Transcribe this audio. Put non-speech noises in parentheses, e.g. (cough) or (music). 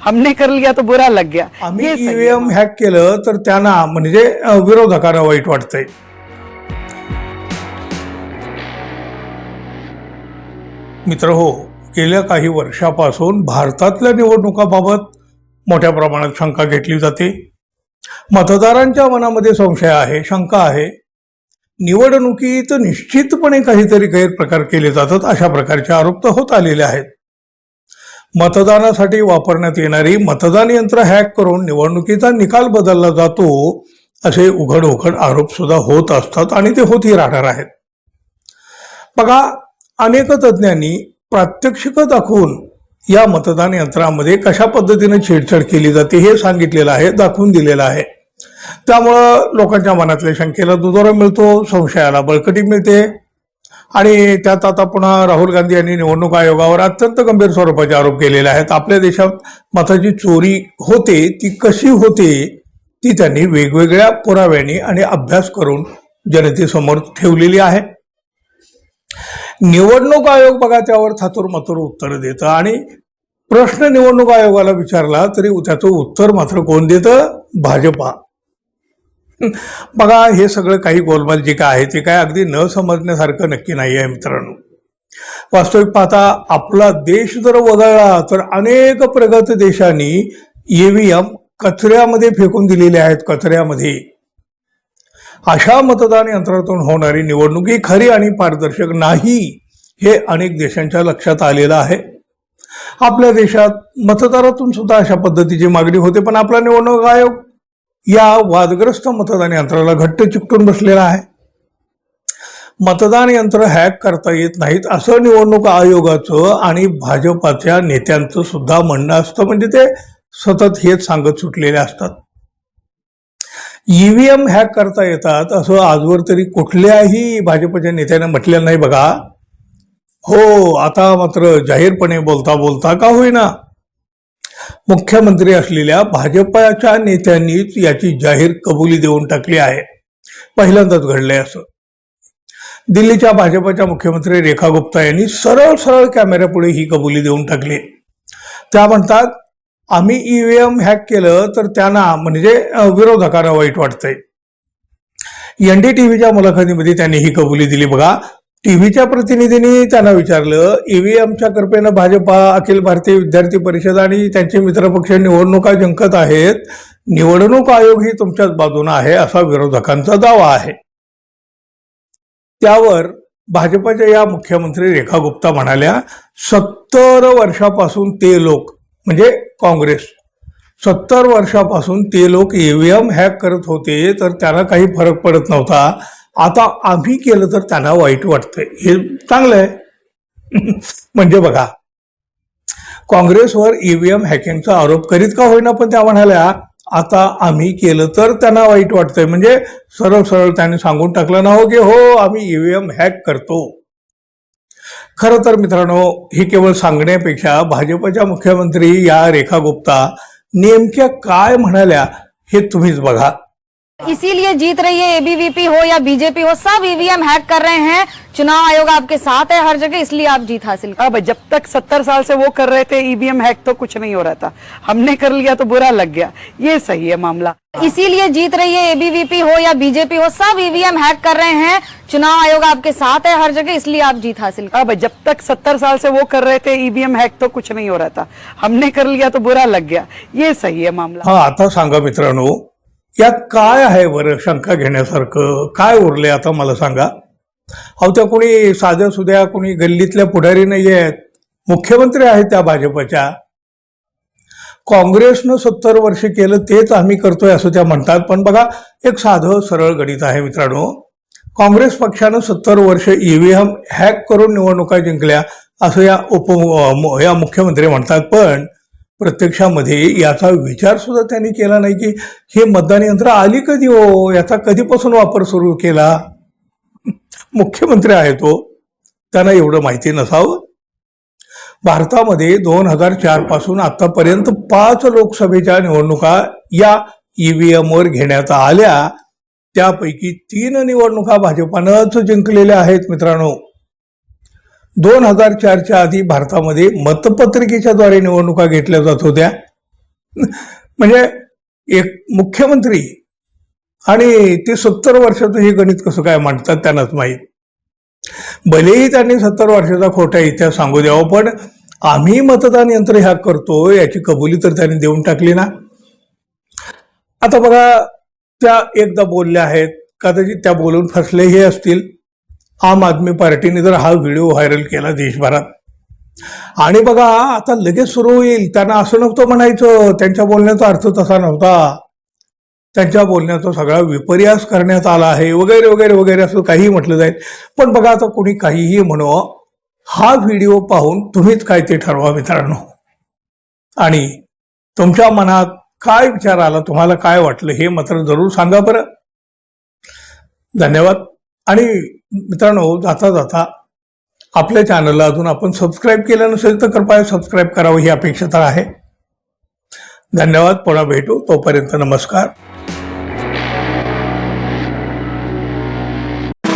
हमने कर लिया तो बुरा लग गया। आम्ही। ईव्हीएम हॅक केलं तर त्यांना म्हणजे विरोधकांना वाईट वाटतंय. मित्र हो गेल्या काही वर्षापासून भारतातल्या निवडणुकाबाबत मोठ्या प्रमाणात शंका घेतली जाते. मतदारांच्या मनामध्ये संशय आहे शंका आहे. निवडणुकीत निश्चितपणे काहीतरी गैरप्रकार केले जातात अशा प्रकारचे आरोप तर होत आलेले आहेत. मतदानासाठी वापरण्यात येणारी मतदान यंत्र हॅक करून निवडणुकीचा निकाल बदलला जातो असे उघड उघड आरोप सुद्धा होत असतात आणि ते होतही राहणार आहेत. बघा अनेक तज्ज्ञांनी प्रात्यक्षिक दाखवून या मतदान यंत्रामध्ये कशा पद्धतीने छेडछाड केली जाते हे सांगितलेलं आहे दाखवून दिलेलं आहे. त्यामुळं लोकांच्या मनातल्या शंकेला दुजोरा मिळतो संशयाला बळकटी मिळते. आणि त्यात आता पुन्हा राहुल गांधी यांनी निवडणूक आयोगावर अत्यंत गंभीर स्वरूपाचे आरोप केलेले आहेत. आपल्या देशात मताची चोरी होते ती कशी होते ती त्यांनी वेगवेगळ्या पुराव्यांनी आणि अभ्यास करून जनतेसमोर ठेवलेली आहे. निवडणूक आयोग बघा त्यावर थातूर मातूर उत्तर देतं. आणि प्रश्न निवडणूक आयोगाला विचारला तरी त्याचं उत्तर मात्र कोण देतं? भाजपा. बघा हे सगळं काही गोलमाल जे काय आहे ते काय अगदी न समजण्यासारखं नक्की नाही आहे मित्रांनो. वास्तविक पाहता आपला देश जर वगळला तर अनेक प्रगत देशांनी ईव्हीएम कचऱ्यामध्ये फेकून दिलेले आहेत कचऱ्यामध्ये. अशा मतदान यंत्रातून होणारी निवडणूक ही खरी आणि पारदर्शक नाही हे अनेक देशांच्या लक्षात आलेलं आहे. आपल्या देशात मतदारातून सुद्धा अशा पद्धतीची मागणी होते पण आपला निवडणूक आयोग या वादग्रस्त मतदान यंत्राला घट्ट चिकटून बसलेला आहे. मतदान यंत्र हॅक करता येत नाहीत असं निवडणूक आयोगाचं आणि भाजपाच्या नेत्यांचं सुद्धा म्हणणं असतं. म्हणजे ते सतत हेच सांगत सुटलेले असतात. ईव्हीएम हॅक करता येतात असं आजवर तरी कुठल्याही भाजपच्या नेत्याने म्हटलेलं नाही बघा. हो आता मात्र जाहीरपणे बोलता बोलता का होईना? मुख्यमंत्री असलेल्या भाजपाच्या नेत्यांनीच याची जाहीर कबुली देऊन टाकली आहे. पहिल्यांदाच घडलंय असं. दिल्लीच्या भाजपच्या मुख्यमंत्री रेखा गुप्ता यांनी सरळ सरळ कॅमेऱ्यापुढे ही कबुली देऊन टाकली. त्या म्हणतात आम्ही ईव्हीएम हॅक केलं तर त्यांना म्हणजे विरोधकांना वाईट वाटतंय. एनडीटीव्हीच्या मुलाखतीमध्ये त्यांनी ही कबुली दिली. बघा टीव्हीच्या प्रतिनिधींनी त्यांना विचारलं ईव्हीएमच्या कृपेनं भाजपा अखिल भारतीय विद्यार्थी परिषद आणि त्यांचे मित्रपक्ष निवडणुका जिंकत आहेत. निवडणूक आयोग ही तुमच्याच बाजूने आहे असा विरोधकांचा दावा आहे. त्यावर भाजपच्या या मुख्यमंत्री रेखा गुप्ता म्हणाल्या सत्तर वर्षापासून ते लोक म्हणजे काँग्रेस सत्तर वर्षापासून ते लोक ईव्हीएम हॅक करत होते तर त्यांना काही फरक पडत नव्हता. आता आम्ही केलं तर त्यांना वाईट वाटतंय. हे चांगलं आहे (laughs) म्हणजे बघा काँग्रेसवर ईव्हीएम हॅकिंगचा आरोप करीत का होईना पण त्या म्हणाल्या आता आम्ही केलं तर त्यांना वाईट वाटतंय. म्हणजे सरळ सरळ त्यांनी सांगून टाकलं ना हो की हो आम्ही ईव्हीएम हॅक करतो. खरं तर मित्रांनो हे केवळ सांगण्यापेक्षा भाजपच्या मुख्यमंत्री या रेखा गुप्ता नेमक्या काय म्हणाल्या हे तुम्हीच बघा. इसीलिए जीत रही है एबीवीपी हो या बीजेपी हो सब ईवीएम हैक कर रहे हैं। चुनाव आयोग आपके साथ है हर जगह इसलिए आप जीत हासिल कर अब जब तक सत्तर साल से वो कर रहे थे ईवीएम हैक तो कुछ नहीं हो रहा था। हमने कर लिया तो बुरा लग गया। ये सही है मामला। इसीलिए जीत रही है एबीवीपी हो या बीजेपी हो सब ईवीएम हैक कर रहे हैं। चुनाव आयोग आपके साथ है हर जगह इसलिए आप जीत हासिल कर अब जब तक सत्तर साल से वो कर रहे थे ईवीएम हैक तो कुछ नहीं हो रहा था। हमने कर लिया तो बुरा लग गया। ये सही है मामला। हा आता सांगा मित्रांनो। यात काय आहे बरं शंका घेण्यासारखं? काय उरले आता मला सांगा. अहो त्या कोणी साध्या सुद्या कोणी गल्लीतल्या पुढारी नाही आहेत मुख्यमंत्री आहेत त्या भाजपच्या. काँग्रेसनं सत्तर वर्ष केलं तेच आम्ही करतोय असं त्या म्हणतात. पण बघा एक साधं सरळ गणित आहे मित्रांनो. काँग्रेस पक्षानं सत्तर वर्ष ईव्हीएम हॅक करून निवडणुका जिंकल्या असं या उप या मुख्यमंत्री म्हणतात. पण प्रत्यक्षामध्ये याचा विचार सुद्धा त्यांनी केला नाही की हे मतदान यंत्र आली कधी हो? याचा कधीपासून वापर सुरू केला? मुख्यमंत्री आहे तो हो. त्यांना एवढं माहिती नसावं. भारतामध्ये दोन हजार चारपासून आतापर्यंत पाच लोकसभेच्या निवडणुका या ईव्हीएमवर घेण्यात आल्या. त्यापैकी तीन निवडणुका भाजपानंच जिंकलेल्या आहेत मित्रांनो. दोन हजार चारच्या आधी भारतामध्ये मतपत्रिकेच्याद्वारे निवडणुका घेतल्या जात होत्या. म्हणजे एक मुख्यमंत्री आणि ते सत्तर वर्षाचं हे गणित कसं काय मांडतात त्यांनाच माहीत. भलेही त्यांनी सत्तर वर्षाचा खोटा इतिहास सांगू द्यावा पण आम्ही मतदान यंत्र ह्या करतो याची कबुली तर त्यांनी देऊन टाकली ना. आता बघा त्या एकदा बोलल्या आहेत कदाचित त्या बोलून फसलेही असतील. आम आदमी पार्टीने जर हा व्हिडिओ व्हायरल केला देशभरात. आणि बघा आता लगेच सुरू होईल. त्यांना असं नव्हतं म्हणायचं. त्यांच्या बोलण्याचा अर्थ तसा नव्हता. त्यांच्या बोलण्याचा सगळा विपर्यास करण्यात आला आहे. वगैरे वगैरे वगैरे असं काहीही म्हटलं जाईल. पण बघा आता कोणी काहीही म्हणो हा व्हिडिओ पाहून तुम्हीच काय ते ठरवा मित्रांनो. आणि तुमच्या मनात काय विचार आला तुम्हाला काय वाटलं हे मात्र जरूर सांगा बरं. धन्यवाद. आणि मित्रांनो जाता जाता आपल्या चॅनलला अजून आपण सबस्क्राईब केलं नसेल तर कृपया सबस्क्राईब करावं ही अपेक्षा तर आहे. धन्यवाद पुन्हा भेटू. तोपर्यंत नमस्कार.